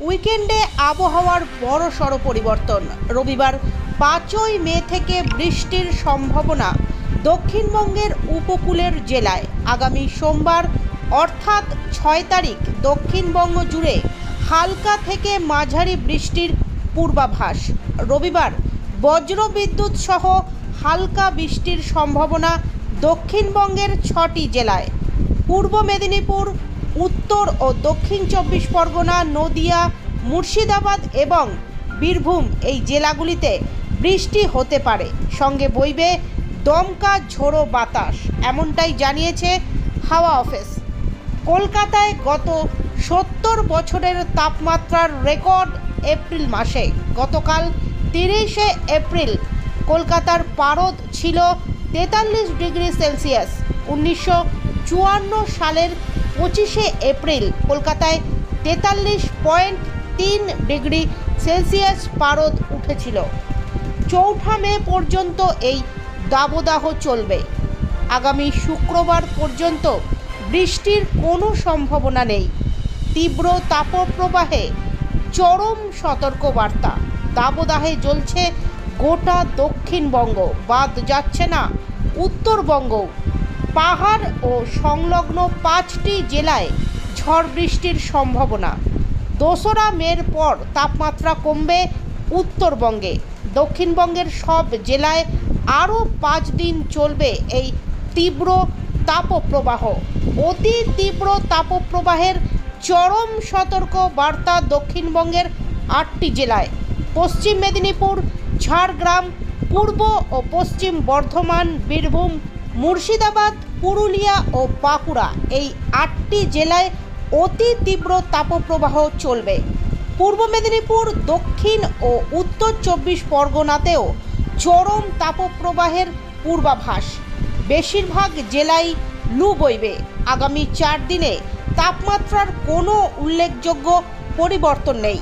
উইকেন্ডে আবহাওয়ার বড় সড় পরিবর্তন। রবিবার পাঁচই মে থেকে বৃষ্টির সম্ভাবনা দক্ষিণবঙ্গের উপকূলের জেলায়। আগামী সোমবার, অর্থাৎ ছয় তারিখ, দক্ষিণবঙ্গ জুড়ে হালকা থেকে মাঝারি বৃষ্টির পূর্বাভাস। রবিবার, বজ্রবিদ্যুৎ সহ হালকা বৃষ্টির সম্ভাবনা দক্ষিণবঙ্গের ছটি জেলায়। পূর্ব মেদিনীপুর উত্তর ও দক্ষিণ চব্বিশ পরগনা, নদিয়া, মুর্শিদাবাদ এবং বীরভূম এই জেলাগুলিতে বৃষ্টি হতে পারে। সঙ্গে বইবে, দমকা ঝোড়ো বাতাস, এমনটাই জানিয়েছে হাওয়া অফিস। কলকাতায় গত সত্তর বছরের তাপমাত্রার রেকর্ড এপ্রিল মাসে। গতকাল তিরিশে এপ্রিল কলকাতার পারদ ছিল তেতাল্লিশ ডিগ্রি সেলসিয়াস। উনিশশো চুয়ান্ন সালের পঁচিশে এপ্রিল, কলকাতায় তেতাল্লিশ পয়েন্ট তিন ডিগ্রি সেলসিয়াস পারদ উঠেছিল। চৌঠা মে পর্যন্ত এই দাবদাহ চলবে। আগামী শুক্রবার পর্যন্ত বৃষ্টির কোনো সম্ভাবনা নেই। তীব্র তাপপ্রবাহে চরম সতর্কবার্তা। দাবদাহে জ্বলছে গোটা দক্ষিণবঙ্গ। বাদ যাচ্ছে না উত্তরবঙ্গ পাহাড় ও সংলগ্ন পাঁচটি জেলায় ঝড় বৃষ্টির সম্ভাবনা। দোসরা মের পর তাপমাত্রা কমবে উত্তরবঙ্গে। দক্ষিণবঙ্গের সব জেলায় আরও পাঁচ দিন চলবে এই তীব্র তাপপ্রবাহ। অতি তীব্র তাপপ্রবাহের চরম সতর্ক বার্তা দক্ষিণবঙ্গের আটটি জেলায়। পশ্চিম মেদিনীপুর, ঝাড়গ্রাম, পূর্ব ও পশ্চিম বর্ধমান, বীরভূম মুর্শিদাবাদ, পুরুলিয়া ও বাঁকুড়া এই আটটি জেলায় অতি তীব্র তাপপ্রবাহ চলবে। পূর্ব মেদিনীপুর, দক্ষিণ ও উত্তর চব্বিশ পরগনাতেও চরম তাপপ্রবাহের পূর্বাভাস। বেশিরভাগ জেলায় লু বইবে। আগামী চার দিনে তাপমাত্রার কোনো উল্লেখযোগ্য পরিবর্তন নেই।